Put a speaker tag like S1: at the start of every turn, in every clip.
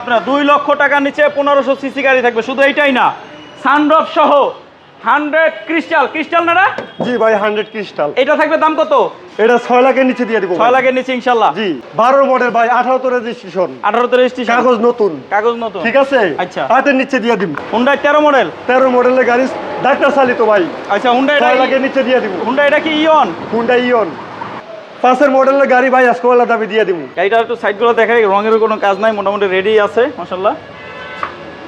S1: আপনার দুই লক্ষ টাকার নিচে পনেরোশো সিসি গাড়ি থাকবে। শুধু এইটাই না সানড্রপ সহ হান্ড্রেড ক্রিস্টাল ক্রিস্টাল না?
S2: জি ভাই হান্ড্রেড ক্রিস্টাল
S1: এটা থাকবে দাম কত?
S2: এটা ছয় লাখের নিচে দিয়ে দিব
S1: ছয় লাখের নিচে ইনশাল্লাহ।
S2: জি বারো মডেল ভাই আঠারো তো রেজিস্ট্রেশন
S1: আঠারোতে রেজিস্ট্রেশন
S2: কাগজ নতুন।
S1: কাগজ নতুন।
S2: ঠিক আছে?
S1: আচ্ছা।
S2: হাতের নিচে দিয়ে দিব
S1: হুন্ডাই তেরো মডেল
S2: তেরো মডেলের গাড়ি ডাক্তার চালিত ভাই।
S1: আচ্ছা হুন্ডা
S2: ছয় লাখের নিচে দিয়ে দিব।
S1: হুন্ডা এটা কি ইয়ন
S2: হুন্ডা ইয়ন পাঁচের মডেলের গাড়ি ভাই আজকে বেলা দাবি দিয়ে দিব।
S1: গাড়িটা একটু সাইডগুলো দেখাই রঙের কোনো কাজ নাই মোটামুটি রেডি আছে মাসাল্লাহ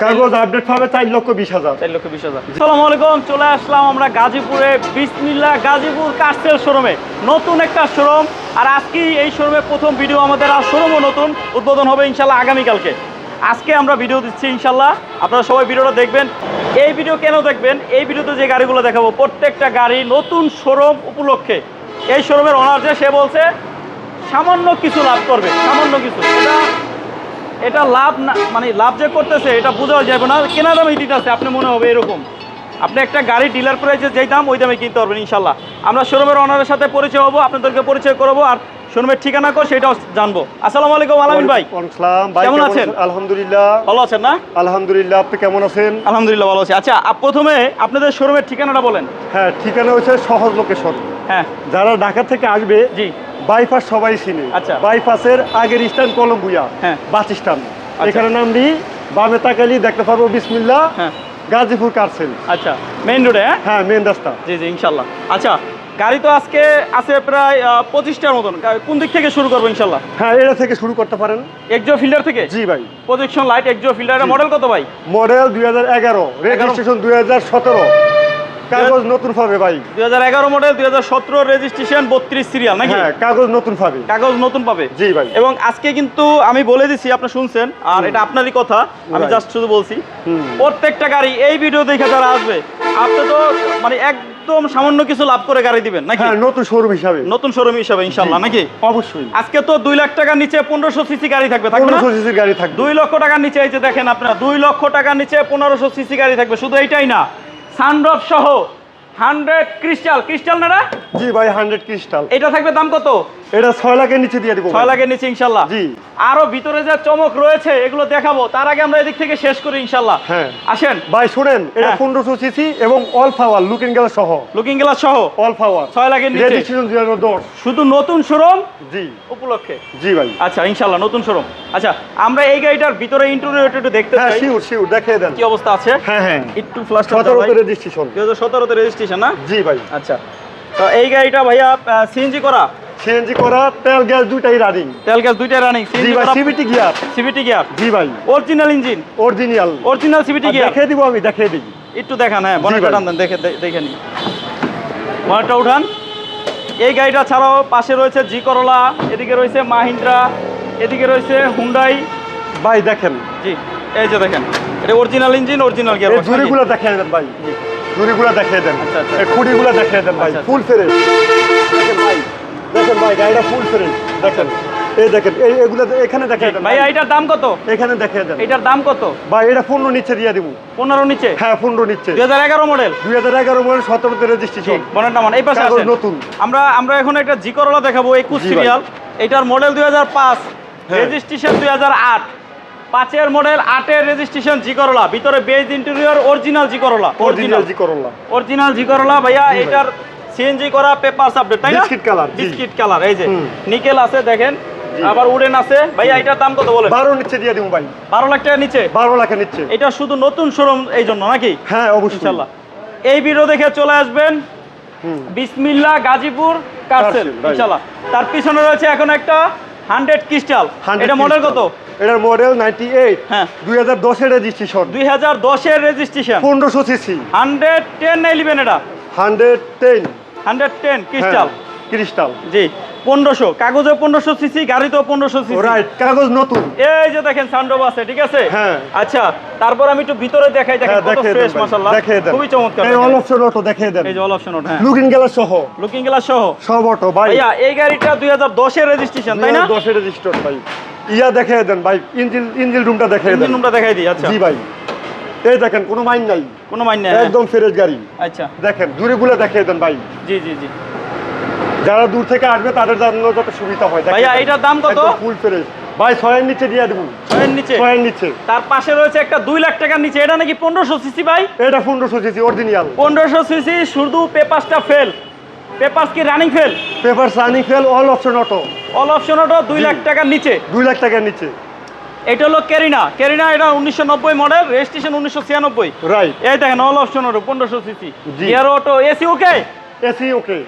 S2: কাগজ আপডেট পাবে চার লক্ষ বিশ হাজার।
S1: চার লক্ষ বিশ হাজার। আলাইকুম চলে আসলাম আমরা গাজীপুরে বিসমিল্লা গাজীপুর কাস্টেল শোরুমে। নতুন একটা শোরুম আর আজকে এই শোরুমে প্রথম ভিডিও আমাদের আর শোরুমও নতুন উদ্বোধন হবে ইনশাল্লাহ আগামীকালকে। আজকে আমরা ভিডিও দিচ্ছি ইনশাল্লাহ আপনারা সবাই ভিডিওটা দেখবেন। এই ভিডিও কেন দেখবেন? এই ভিডিওতে যে গাড়িগুলো দেখাবো প্রত্যেকটা গাড়ি নতুন শোরুম উপলক্ষে। এই শোরুমের ওনার যে সে বলছে সামান্য কিছু লাভ করবে সামান্য কিছু। এটা এটা লাভ না মানে লাভ যে করতেছে এটা বোঝা যাবে না। কেনা দামে দিতে আছে আপনি মনে হবে এরকম। আপনি একটা গাড়ি ডিলার করে যে যেই দাম ওই দামে কিনতে পারবেন ইনশাল্লাহ। আমরা শোরুমের ওনারের সাথে পরিচয় হব আপনাদেরকে পরিচয় করব আর শোরুমের ঠিকানা কো সেটাও জানব। আসসালামু আলাইকুম আলামিন ভাই। কেমন আছেন?
S2: আলহামদুলিল্লাহ।
S1: ভালো আছেন না?
S2: আলহামদুলিল্লাহ আপনি কেমন আছেন?
S1: আলহামদুলিল্লাহ ভালো আছি। আচ্ছা প্রথমে আপনাদের শোরুমের ঠিকানাটা বলেন।
S2: হ্যাঁ ঠিকানা হচ্ছে সহজ লোকেশন
S1: হ্যাঁ।
S2: যারা ঢাকা থেকে আসবে
S1: জি।
S2: বাইপাস সবাই চিনে।
S1: আচ্ছা।
S2: বাইপাসের আগের স্ট্যান্ড কলম্বুয়া
S1: হ্যাঁ।
S2: Bus stand. এখানে নামলি বামে তাকালি দেখতে পারব বিসমিল্লা
S1: হ্যাঁ।
S2: গাজীপুর কারসেল
S1: আচ্ছা মেইন রোডে হ্যাঁ?
S2: হ্যাঁ মেন রাস্তা।
S1: জি জি ইনশাল্লাহ। আচ্ছা গাড়ি তো আজকে আছে প্রায় পঁচিশটার মতন। কোন দিক থেকে শুরু করব ইনশাল্লাহ?
S2: হ্যাঁ এটা থেকে শুরু করতে পারেন।
S1: একজো ফিল্ডার থেকে?
S2: জি ভাই।
S1: প্রজেকশন লাইট একজো ফিল্ডারের মডেল কত ভাই?
S2: মডেল দুই হাজার এগারো রেজিস্ট্রেশন দুই হাজার সতেরো। কাগজ নতুন পাবে ভাই।
S1: দুই হাজার এগারো মডেল দুই হাজার সতেরো রেজিস্ট্রেশন বত্রিশ সিরিয়াল নাকি?
S2: হ্যাঁ কাগজ নতুন পাবে।
S1: কাগজ নতুন পাবে।
S2: জি ভাই।
S1: এবং আজকে কিন্তু আমি বলে দিছি আপনি শুনছেন আর এটা আপনারই কথা আমি জাস্ট শুধু বলছি। প্রত্যেকটা গাড়ি এই ভিডিও দেখে যারা আসবে আপনি তো মানে একদম সামান্য কিছু লাভ করে গাড়ি দিবেন নাকি?
S2: হ্যাঁ নতুন শোরুম হিসাবে।
S1: নতুন শোরুম হিসাবে ইনশাল্লাহ নাকি?
S2: অবশ্যই।
S1: আজকে তো দুই লাখ টাকার নিচে পনেরোশো সিসি গাড়ি থাকবে
S2: পনেরোশো সিসির গাড়ি থাকবে।
S1: দুই লক্ষ টাকার নিচে এই যে দেখেন আপনারা দুই লক্ষ টাকার নিচে পনেরোশো সিসি গাড়ি থাকবে শুধু এইটাই না। সানড্রপ সহ হান্ড্রেড ক্রিস্টাল। ক্রিস্টাল না?
S2: জি ভাই হান্ড্রেড ক্রিস্টাল।
S1: এটা থাকবে দাম কত?
S2: এটা ছয় লাখের নিচে দিয়ে দিব
S1: ছয় লাখের নিচে ইনশাল্লাহ।
S2: জি।
S1: আরও ভিতরে যে চমক রয়েছে এগুলো দেখাবো। তার আগে আমরা এদিক থেকে শেষ করি ইনশাল্লাহ।
S2: হ্যাঁ।
S1: আসেন।
S2: ভাই শুনেন এটা
S1: হ্যাঁ।
S2: পনেরোশো সিসি এবং অল পাওয়ার লুকিং গেল সহ।
S1: লুকিং গ্লাস সহ।
S2: অল পাওয়ার
S1: ছয় লাখের নিচে।
S2: রেজিস্ট্রেশন দুই হাজার দশ।
S1: শুধু নতুন শোরুম
S2: জি।
S1: উপলক্ষে?
S2: জি ভাই।
S1: আচ্ছা ইনশাল্লাহ নতুন শোরুম আচ্ছা আমরা এই গাড়িটার ভিতরে ইন্টারভিউ একটু দেখতে
S2: হ্যাঁ
S1: চাই।
S2: শিওর শিওর দেখিয়ে দেন।
S1: কি অবস্থা আছে?
S2: হ্যাঁ হ্যাঁ।
S1: একটু ফ্লাশ
S2: সতেরোতে রেজিস্ট্রেশন
S1: দুই হাজার সতেরোতে রেজিস্ট্রেশন না?
S2: জি ভাই।
S1: আচ্ছা। তো এই গাড়িটা ভাইয়া সিএনজি করা?
S2: সিএনজি করা তেল গ্যাস দুইটাই রানিং
S1: তেল গ্যাস দুইটা রানিং সিএনজি করা
S2: সিবিটি গিয়ার
S1: সিভিটি গিয়ার
S2: জি ভাই।
S1: Original engine
S2: original
S1: original CVT gear
S2: দেখিয়ে দিব আমি দেখিয়ে দিই।
S1: একটু দেখান হ্যাঁ বনেটটা টান দেন দেখে দেখে বনেটটা উঠান। এই গাড়িটা ছাড়াও পাশে রয়েছে জি করলা এদিকে রয়েছে মাহিন্দ্রা এদিকে রয়েছে হুন্ডাই
S2: ভাই দেখেন।
S1: জি এই যে দেখেন এটা অরিজিনাল ইঞ্জিন অরিজিনাল গিয়ার
S2: দেন ভাই। ঝুড়িগুলো দেখিয়ে দেন।
S1: আচ্ছা, আচ্ছা।
S2: এই খুঁড়িগুলো দেখিয়ে দেন ভাই
S1: আচ্ছা।
S2: Full fresh. দেখেন ভাই দেখেন ভাই গাড়িটা ফুল ফ্রেশ। দেখেন এই দেখেন এই এগুলো এখানে দেখিয়ে দেন
S1: ভাই এটার দাম কত?
S2: এখানে দেখিয়ে দেন।
S1: এটার দাম কত?
S2: ভাই এটা পনেরো নিচ্ছে দিয়ে দিব।
S1: পনেরো নিচে?
S2: হ্যাঁ পনেরো নিচ্ছে
S1: দুই হাজার এগারো মডেল
S2: দুই হাজার এগারো মডেল সতেরোতে রেজিস্ট্রেশন
S1: বনেট নামান এই পাশে
S2: নতুন।
S1: আমরা আমরা এখন একটা জি করলা দেখাবো একুশ। সিরিয়াল এটার মডেল দুই হাজার পাঁচ।
S2: হ্যাঁ।
S1: রেজিস্ট্রেশন দুই হাজার আট। পাঁচের মডেল আটের রেজিস্ট্রেশন জি করলা ভিতরে বেজ ইন্টেরিয়র অরিজিনাল জি করলা
S2: অরিজিনাল জি করল্লা
S1: অরিজিনাল জি করলা ভাইয়া এটার সিএনজি করা পেপারস আপডেট তাই না?
S2: বিস্কিট কালার,
S1: বিস্কিট কালার এই যে। নিকেল আছে দেখেন। আবার উডেন আছে। ভাইয়া এটার দাম কত বলেন?
S2: বারো নিচ্ছে দিয়ে দিব ভাই।
S1: বারো লাখ টাকার নিচে?
S2: বারো লাখে নিচ্ছে
S1: এটা শুধু নতুন শোরুম এই জন্য নাকি?
S2: হ্যাঁ অবশ্যই।
S1: ইনশাল্লাহ এই ভিডিও দেখে চলে আসবেন।
S2: হুম।
S1: বিসমিল্লা গাজীপুর কারসেল. ইনশাল্লাহ তার পিছনে রয়েছে এখন একটা হান্ড্রেড ক্রিস্টাল
S2: 100
S1: এটা মডেল কত।
S2: এটার মডেল নাইনটি এইট
S1: হ্যাঁ।
S2: দুই হাজার দশের রেজিস্ট্রেশন
S1: দুই হাজার রেজিস্ট্রেশন
S2: পনেরোশো সিসি।
S1: হান্ড্রেড টেন না ইলেভেন এটা?
S2: Hundred ten
S1: hundred ten crystal
S2: crystal
S1: জি পনেরোশো। কাগজে পনেরোশো সিসি গাড়িতেও পনেরোশো সিসি।
S2: রাইট কাগজ নতুন।
S1: এই যে দেখেন সানডোভ আছে ঠিক আছে?
S2: হ্যাঁ।
S1: আচ্ছা তারপর আমি একটু ভিতরে দেখাই দেখেন
S2: হ্যাঁ
S1: কত
S2: দেখিয়ে
S1: ফ্রেশ মাশাআল্লাহ। খুবই চমৎকার
S2: এই অল অপশন অটো দেখিয়ে দেন।
S1: এই যে অল অপশন হ্যাঁ।
S2: লুকিং গ্লাস সহ।
S1: লুকিং গ্লাস সহ।
S2: সব অটো ভাই।
S1: ভাইয়া এই গাড়িটা রেজিস্ট্রেশন তাই না?
S2: ভাই। ইয়া দেখাই দেন ভাই ইঞ্জিন ইঞ্জিন রুমটা দেখিয়ে দেন।
S1: রুমটা দেখাই দিই আচ্ছা।
S2: জি ভাই। এই দেখেন কোনো মাইন নাই।
S1: কোনো মাইন নাই
S2: একদম ফ্রেশ গাড়ি।
S1: আচ্ছা।
S2: দেখেন দূরেগুলো দেখাই দেন ভাই।
S1: জি জি জি।
S2: যারা দূর থেকে আসবে তাদের জন্য যত সুবিধা হয়।
S1: ভাইয়া, এটার দাম কত?
S2: ফুল ফ্রেশ ভাই ছয়ের নিচে দিয়ে দেবো।
S1: ছয়ের নিচে?
S2: ছয়ের নিচে।
S1: তার পাশে রয়েছে একটা দুই লাখ টাকার নিচে। এটা নাকি পনেরোশো সিসি ভাই?
S2: এটা পনেরোশো সিসি অরিজিনাল
S1: পনেরোশো সিসি শুধু পেপারসটা ফেল পেপারস কি running fail
S2: paper running fail all option auto
S1: all option auto দুই লাখ টাকার নিচে।
S2: দুই লাখ টাকার নিচে।
S1: এটা হলো কেরিনা কেরিনা এটা উনিশশো নব্বই মডেল রেজিস্ট্রেশন উনিশশো ছিয়ানব্বই।
S2: রাইট
S1: এই দেখেন অল অপশন অটো পনেরোশো সিসি
S2: জি।
S1: Gear auto AC okay
S2: AC okay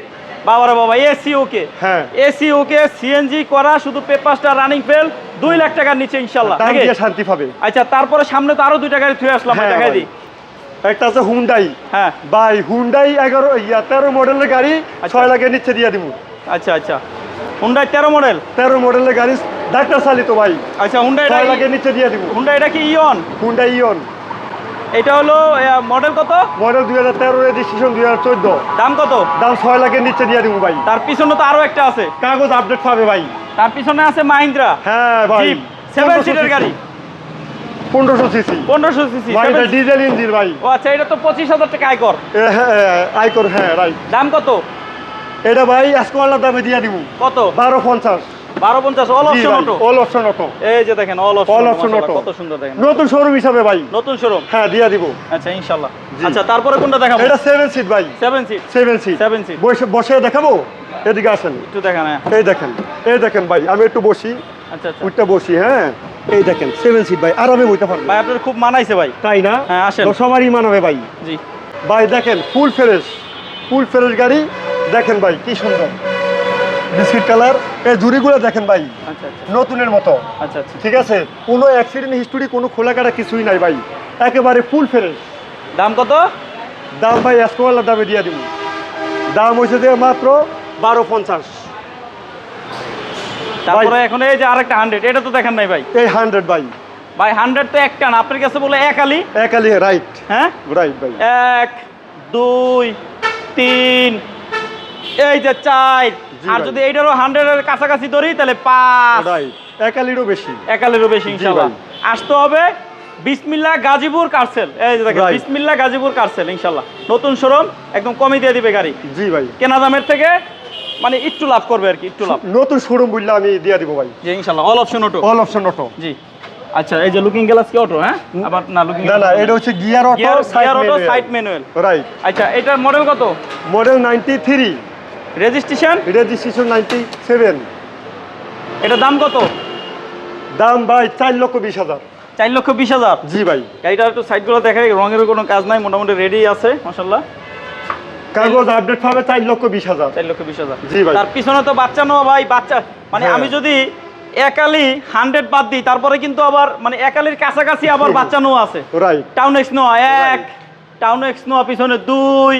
S1: বাবারে বাবা এসি ওকে
S2: হ্যাঁ।
S1: এসি ওকে সিএনজি করা শুধু পেপারসটা রানিং ফেল দুই লাখ টাকার নিচে ইনশাল্লাহ
S2: দাম
S1: নাকি?
S2: দিয়ে শান্তি পাবে।
S1: আচ্ছা তারপরে সামনে তো আরও দুইটা গাড়ি থুয়ে আসলাম
S2: হ্যাঁ,
S1: দেখাই দিই।
S2: একটা আছে হুন্ডাই
S1: হ্যাঁ।
S2: ভাই হুন্ডাই এগারো ইয়া তেরো মডেলের গাড়ি ছয় লাখের নিচে দিয়ে দিব।
S1: আচ্ছা আচ্ছা। হুন্ডাই তেরো মডেল?
S2: তেরো মডেলের গাড়ি ডাক্তার চালিত ভাই।
S1: আচ্ছা হুন্ডাই
S2: ছয় লাখের নিচে দিয়ে দিব।
S1: হুন্ডাই এটা কি ইয়ন
S2: হুন্ডাই ইয়ন
S1: এটা হলো মডেল কত?
S2: মডেল দুই হাজার তেরো রেজিস্ট্রেশন দুই হাজার চোদ্দ।
S1: দাম কত?
S2: দাম ছয় লাখের নিচে দিয়ে দিব ভাই।
S1: তার পিছনে তো আরও একটা আছে।
S2: কাগজ আপডেট পাবে ভাই।
S1: তার পিছনে আছে মাহিন্দ্রা
S2: হ্যাঁ ভাই
S1: সেভেন সিটের গাড়ি।
S2: পনেরোশো সিসি।
S1: পনেরোশো সিসি
S2: ভাই এটা ডিজেল ইঞ্জিন ভাই।
S1: ও আচ্ছা এটা তো পঁচিশ হাজার টাকা আয়কর।
S2: হ্যাঁ হ্যাঁ রাইট
S1: দাম কত?
S2: এটা ভাই এসকোয়ালার দামে দিয়ে দিব।
S1: কত?
S2: বারো পঞ্চাশ।
S1: বারো পঞ্চাশ all option auto
S2: all option auto
S1: এই যে দেখেন অল অপশন
S2: option auto।
S1: কত সুন্দর দেখেন।
S2: নতুন শোরুম হিসাবে ভাই।
S1: নতুন শোরুম
S2: হ্যাঁ দিয়ে দিব।
S1: আচ্ছা ইনশাল্লাহ আচ্ছা তারপরে কোনটা দেখাবো?
S2: এটা সেভেন সিট ভাই।
S1: Seven seat
S2: seven seat
S1: Seven seat।
S2: বসে বসে দেখাবো? এদিকে আসেন।
S1: একটু দেখান হ্যাঁ।
S2: এই দেখেন এই দেখেন ভাই। আমি একটু বসি।
S1: আচ্ছা আচ্ছা।
S2: উঠটা বসি হ্যাঁ। এই দেখেন সেভেন সিট ভাই আরামে বইতে পারবেন
S1: ভাই আপনার খুব মানাইছে ভাই।
S2: তাই না?
S1: হ্যাঁ, আসেন।
S2: সবারই মানাবে ভাই।
S1: জি।
S2: ভাই দেখেন ফুল ফ্রেশ ফুল ফ্রেশ গাড়ি। দেখেন ভাই কি সুন্দর। বিস্কিট কালার এই ঝুড়িগুলো দেখেন ভাই
S1: আচ্ছা আচ্ছা।
S2: নতুনের মতো।
S1: আচ্ছা আচ্ছা।
S2: ঠিক আছে? কোনো অ্যাক্সিডেন্ট হিস্টোরি কোনো খোলা কাটা কিছুই নাই ভাই। একেবারে ফুল ফ্রেশ
S1: দাম কত?
S2: দাম ভাই এসকোয়ালার দামে দিয়ে দিব। দাম হয়েছে যে মাত্র বারো পঞ্চাশ।
S1: তারপরে এখন এই যে আরেকটা হান্ড্রেড এটা তো দেখেন নাই ভাই।
S2: এই হান্ড্রেড ভাই।
S1: ভাই হান্ড্রেড তো একটা না আপনার কাছে বলে এক আলি?
S2: একালি রাইট
S1: হ্যাঁ?
S2: রাইট ভাই।
S1: এক দুই তিন এই যে চার। আর যদি এইটারও হান্ড্রেডের কাছাকাছি ধরি তাহলে পাঁচ।
S2: রাইট একালিরও বেশি।
S1: একালেরও বেশি ইনশাল্লাহ। আসতে হবে বিসমিল্লা গাজীপুর কারসেল। এই যে দেখেন. বিসমিল্লা গাজীপুর কারসেল ইনশাল্লাহ। নতুন শোরুম একদম কমই দিয়ে দিবে গাড়ি।
S2: জি ভাই।
S1: কেনা দামের থেকে মানে একটু লাভ করবে আর কি একটু লাভ।
S2: নতুন শোরুম বললে আমি দিয়ে দিব ভাই।
S1: জি ইনশাল্লাহ। All option auto
S2: all option auto
S1: জি। আচ্ছা এই যে লুকিং গ্লাস কি অটো হ্যাঁ? আবার না লুকিং
S2: না না এটা হচ্ছে gear auto
S1: gear auto side manual
S2: right
S1: আচ্ছা এটার মডেল কত?
S2: Model ninety three
S1: registration
S2: registration ninety seven
S1: এটা দাম কত?
S2: দাম ভাই চার লক্ষ বিশ হাজার।
S1: চার লক্ষ বিশ হাজার?
S2: জি ভাই।
S1: গাড়িটার একটু সাইডগুলো দেখাই রঙের কোনো কাজ নাই মোটামুটি রেডি আছে মাসাল্লাহ
S2: কাগজ আপডেট পাবে চার লক্ষ বিশ হাজার।
S1: চার লক্ষ বিশ হাজার।
S2: জি ভাই।
S1: তার পিছনে তো বাচ্চা নেওয়া ভাই বাচ্চা। মানে
S2: হ্যাঁ।
S1: আমি যদি একালি হান্ড্রেড বাদ দিই তারপরে কিন্তু আবার মানে একালির কাছাকাছি আবার বাচ্চা নেওয়া আছে।
S2: রাইট
S1: টাউন এক্স নোয়া এক টাউন এক্স নোয়া পিছনে দুই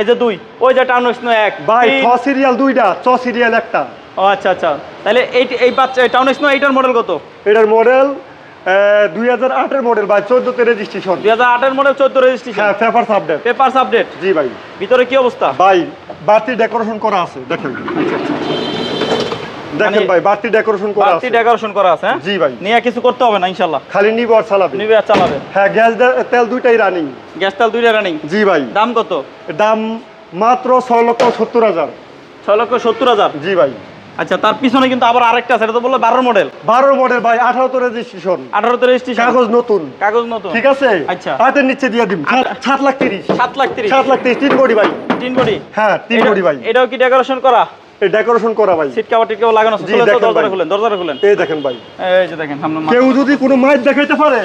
S1: এই যে দুই ওই যে টাউন এক্স নোয়া এক
S2: ভাই। ছ সিরিয়াল দুইটা ছ সিরিয়াল একটা।
S1: ও আচ্ছা আচ্ছা। তাহলে এই এই বাচ্চা টাউন এক্স নোয়া এইটার মডেল কত?
S2: এটার মডেল দুই হাজার আটের মডেল ভাই চোদ্দতে রেজিস্ট্রেশন
S1: দুই হাজার আটের মডেল চোদ্দ রেজিস্ট্রেশন
S2: হ্যাঁ পেপার আপডেট
S1: পেপারস আপডেট
S2: জি ভাই।
S1: ভিতরে কি অবস্থা?
S2: ভাই বাড়তি ডেকোরেশন করা আছে দেখেন। দেখেন
S1: মানে
S2: ভাই বাড়তি ডেকোরেশন করা
S1: বাড়তি
S2: আছে।
S1: ডেকোরেশন করা আছে হ্যাঁ?
S2: জি ভাই।
S1: নিয়ে কিছু করতে হবে না ইনশাল্লাহ
S2: খালি নিব আর চালাবে।
S1: নিবে আর চালাবে।
S2: হ্যাঁ গ্যাস তেল দুইটাই রানিং
S1: গ্যাস তেল দুইটা রানিং
S2: জি ভাই।
S1: দাম কত?
S2: দাম মাত্র ছয় লক্ষ সত্তর হাজার।
S1: ছয় লক্ষ সত্তর হাজার।
S2: জি ভাই।
S1: আচ্ছা তার পিছনে কিন্তু আবার আরেকটা আছে এটা তো বলল বারো মডেল
S2: বারো মডেল ভাই আঠারো তো রেজিস্ট্রেশন
S1: আঠারো তো রেজিস্ট্রেশন
S2: কাগজ নতুন।
S1: কাগজ নতুন।
S2: ঠিক আছে?
S1: আচ্ছা।
S2: হাতের নিচে দিয়ে দিন সাত- সাত লাখ তিরিশ।
S1: সাত লাখ তিরিশ।
S2: সাত লাখ তিরিশ। তিন কোটি ভাই।
S1: তিন কোটি।
S2: হ্যাঁ তিন কোটি ভাই।
S1: এটাও কি ডেকোরেশন করা?
S2: এই ডেকোরেশন করা ভাই।
S1: সিট কাভার টিট কাভার লাগানো আছে। দরজাটা খুলেন দরজাটা খুলেন।
S2: এই দেখেন ভাই।
S1: এই যে দেখেন সামনে
S2: কেউ যদি কোনো মাছ দেখাইতে পারে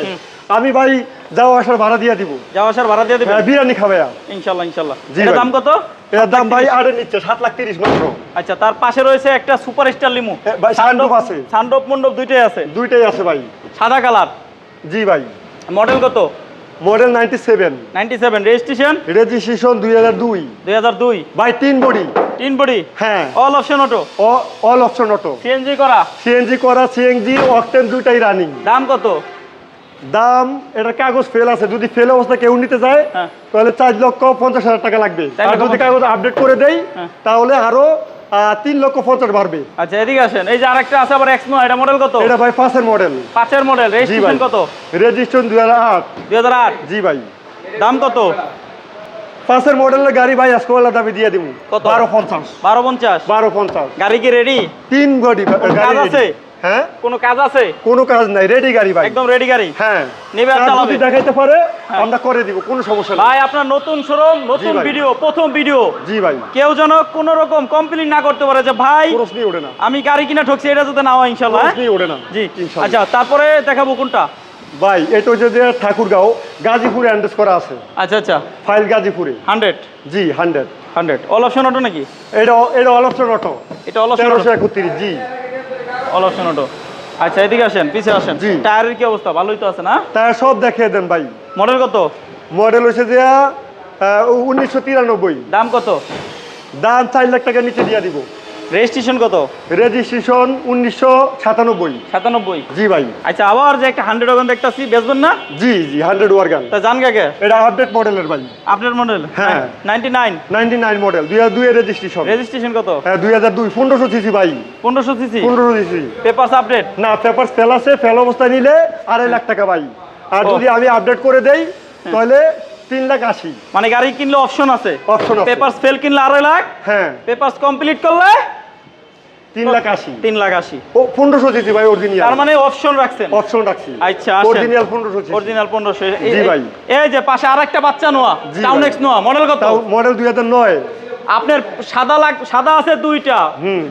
S2: আমি ভাই যাওয়া আসার ভাড়া দিয়ে দিব।
S1: যাওয়া আসার ভাড়া দিয়ে
S2: হ্যাঁ, বিরিয়ানি খাবে আর।
S1: এটার
S2: ভাই।
S1: দাম কত?
S2: দাম ভাই আড়ে নিচ্ছে সাত লাখ তিরিশ মাত্র।
S1: আচ্ছা তার পাশে রয়েছে একটা সুপার স্টার লিমু।
S2: হ্যাঁ, ভাই, সানরুফ আছে।
S1: সানরূপ মণ্ডপ দুইটাই আছে।
S2: দুইটাই আছে ভাই।
S1: সাদা কালার।
S2: জি ভাই।
S1: মডেল কত?
S2: Model ninety seven.
S1: Ninety seven registration?
S2: Registration দুই হাজার দুই।
S1: দুই হাজার দুই।
S2: ভাই তিন বডি
S1: তিন বডি
S2: হ্যাঁ।
S1: All option auto
S2: all option auto
S1: CNG করা?
S2: সিএনজি করা সিএনজি অকটেন দুইটাই রানিং
S1: দাম কত?
S2: দাম এটার কাগজ ফেল আছে। যদি ফেল অবস্থা কেউ নিতে যায়
S1: হ্যাঁ।
S2: তাহলে চার লক্ষ পঞ্চাশ হাজার টাকা লাগবে। আর যদি কাগজ আপডেট করে দেই
S1: হ্যাঁ।
S2: তাহলে আরও তিন লক্ষ পঞ্চাশ বাড়বে।
S1: আচ্ছা এদিকে আসেন। এই যে আরেকটা আছে আবার এক্স এটা মডেল কত?
S2: এটা ভাই পাঁচের মডেল
S1: পাঁচের মডেল রেজিস্ট্রেশন কত?
S2: রেজিস্ট্রেশন দুই হাজার আট।
S1: দুই হাজার আট?
S2: জি ভাই।
S1: দাম কত?
S2: পাঁচের মডেলের গাড়ি ভাই আজকে দামে দিয়ে দিব
S1: কত?
S2: বারো পঞ্চাশ।
S1: বারো পঞ্চাশ।
S2: বারো পঞ্চাশ।
S1: গাড়ি কি রেডি
S2: তিন গাড়ি
S1: আছে?
S2: হ্যাঁ?
S1: কোনো কাজ আছে?
S2: কোনো কাজ নাই রেডি গাড়ি ভাই।
S1: একদম রেডি গাড়ি?
S2: হ্যাঁ।
S1: নেবে আর চালাবে।
S2: দেখাইতে পারে
S1: হ্যাঁ।
S2: আমরা করে দিব কোনো সমস্যা নেই।
S1: ভাই আপনার নতুন শোরুম নতুন ভিডিও প্রথম ভিডিও
S2: জি ভাই।
S1: কেউ যেন কোনো রকম কমপ্লেন না করতে পারে যে ভাই
S2: প্রশ্নই ওঠে না।
S1: আমি গাড়ি কিনা ঠকছি এটা যাতে না হয় ইনশাল্লাহ হ্যাঁ?
S2: প্রশ্নই ওঠে না।
S1: জি। আচ্ছা তারপরে দেখাবো কোনটা?
S2: ভাই এটা হচ্ছে যে ঠাকুরগাঁও গাজীপুরে অ্যান্ড্রেস করা আছে।
S1: আচ্ছা আচ্ছা।
S2: ফাইল গাজীপুরে।
S1: হান্ড্রেড
S2: জি hundred
S1: hundred all option auto নাকি?
S2: এটা এটা অল অপশন অটো
S1: এটা অল অপশন
S2: তেরোশো একত্রিশ জি।
S1: অল অপশন অটো আচ্ছা এদিকে আসেন পিছে আসেন। টায়ারের কি অবস্থা? ভালোই তো আছে না?
S2: টায়ার সব দেখিয়ে দেন ভাই।
S1: মডেল কত?
S2: মডেল হচ্ছে যে উনিশশো তিরানব্বই।
S1: দাম কত?
S2: দাম চার লাখ টাকা নিচে দিয়ে দিব।
S1: রেজিস্ট্রেশন কত?
S2: রেজিস্ট্রেশন উনিশশো সাতানব্বই।
S1: সাতানব্বই?
S2: জি ভাই।
S1: আচ্ছা আবার যে একটা হান্ড্রেড ওখান দেখতেছি বেচবেন না?
S2: জি জি হান্ড্রেড ওয়ার্গান
S1: তা জান কাকে
S2: এটা আপডেট মডেলের ভাই।
S1: আপডেট মডেল
S2: হ্যাঁ।
S1: Ninety nine
S2: ninety nine model দুই হাজার দুইয়ের রেজিস্ট্রেশন
S1: রেজিস্ট্রেশন কত?
S2: হ্যাঁ দুই হাজার দুই পনেরোশো সিসি ভাই।
S1: পনেরোশো সিসি?
S2: পনেরোশো সিসি।
S1: পেপারস আপডেট
S2: না পেপার ফেল আছে ফেল অবস্থায় নিলে আড়াই লাখ টাকা ভাই। আর যদি আমি আপডেট করে দেই তাহলে তিন লাখ আশি।
S1: মানে গাড়ি কিনলে অপশন আছে?
S2: অপশন
S1: পেপার ফেল কিনলে আড়াই লাখ?
S2: হ্যাঁ।
S1: পেপারস কমপ্লিট করলে
S2: তিন লাখ আশি।
S1: তিন লাখ আশি।
S2: ও পনেরোশো সিসি ভাই অরিজিনাল
S1: তার মানে অপশন রাখছেন?
S2: অপশন রাখছি।
S1: আচ্ছা
S2: অরিজিনাল পনেরোশো
S1: অরিজিনাল পনেরোশো
S2: জি ভাই।
S1: এই যে পাশে আরেকটা বাচ্চা Noah TownAce Noah model কত?
S2: মডেল দুই হাজার নয়।
S1: আপনার সাদা লাগ সাদা আছে দুইটা।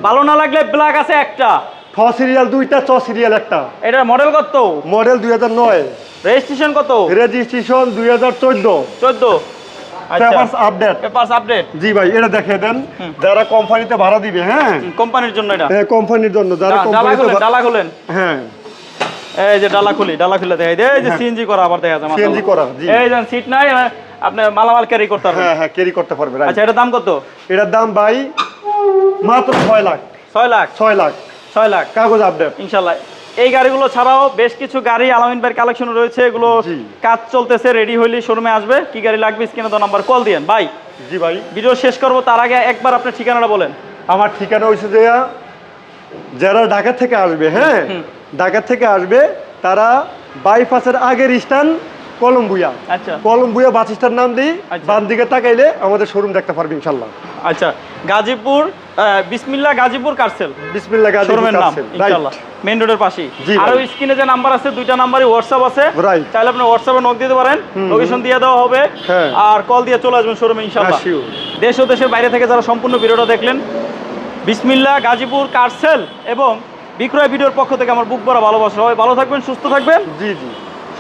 S1: ভালো না লাগলে ব্ল্যাক আছে একটা।
S2: ছ সিরিয়াল দুইটা চ সিরিয়াল একটা।
S1: এটার মডেল কত?
S2: মডেল দুই হাজার নয়।
S1: রেজিস্ট্রেশন কত?
S2: রেজিস্ট্রেশন দুই হাজার চোদ্দ।
S1: চোদ্দ।
S2: পেপারস আপডেট
S1: পেপারস আপডেট
S2: জি ভাই এটা দেখে দেন। যারা কোম্পানিতে ভাড়া দিবে হ্যাঁ?
S1: কোম্পানির জন্য এটা।
S2: হ্যাঁ কোম্পানির জন্য। যারা কোম্পানিতে
S1: ডালা খুলেন
S2: হ্যাঁ।
S1: এই যে ডালা খুলি ডালা খুলে দেখাই এই যে
S2: হ্যাঁ।
S1: সিএনজি করা আবার দেখা যায় মাশাআল্লাহ।
S2: করা, জি।
S1: এই যে সিট নাই আপনি মালামাল ক্যারি করতে পারবেন।
S2: হ্যাঁ হ্যাঁ ক্যারি করতে পারবে
S1: আচ্ছা এটার দাম কত?
S2: এটার দাম ভাই মাত্র ছয় লাখ।
S1: ছয় লাখ?
S2: ছয় লাখ।
S1: ছয় লাখ।
S2: কাগজ আপডেট
S1: ইনশাল্লাহ এই গাড়িগুলো ছাড়াও বেশ কিছু গাড়ি আলামিন ভাইয়ের কালেকশন রয়েছে। এগুলো কাজ চলতেছে রেডি হইলে শোরুমে আসবে। কি গাড়ি লাগবে স্ক্রিনে তো নাম্বার কল দিয়েন। ভাই
S2: জি ভাই।
S1: ভিডিও শেষ করব তার আগে একবার আপনার ঠিকানাটা বলেন।
S2: আমার ঠিকানা হইছে যে যারা ঢাকা থেকে আসবে হ্যাঁ। ঢাকা থেকে আসবে তারা বাইপাসের আগের স্থান কলম্বুয়া।
S1: আচ্ছা।
S2: কলম্বুয়া বাস স্ট্যান্ড নাম দিই
S1: আচ্ছা।
S2: বাম দিকে তাকাইলে আমাদের শোরুম দেখতে পারবে ইনশাল্লাহ
S1: আচ্ছা গাজীপুর বিসমিল্লা গাজীপুর কারসেল।
S2: বিসমিল্লাহ গাজী
S1: শোরুমের নাম ইনশাল্লাহ মেইন রোডের পাশেই। আর ওই স্ক্রিনে যে নাম্বার আছে দুইটা নাম্বারই হোয়াটসঅ্যাপ আছে. চাইলে আপনি হোয়াটসঅ্যাপে নক দিতে পারেন। লোকেশন দিয়ে দেওয়া হবে।
S2: হ্যাঁ।
S1: আর কল দিয়ে চলে আসবেন শোরুমে ইনশাল্লাহ
S2: হ্যাঁ,
S1: দেশ ও দেশের বাইরে থেকে যারা সম্পূর্ণ ভিডিওটা দেখলেন বিসমিল্লা গাজীপুর কারসেল এবং বিক্রয় ভিডিওর পক্ষ থেকে আমার বুক ভরা ভালোবাসা সবাই ভালো থাকবেন সুস্থ থাকবেন।
S2: জি জি।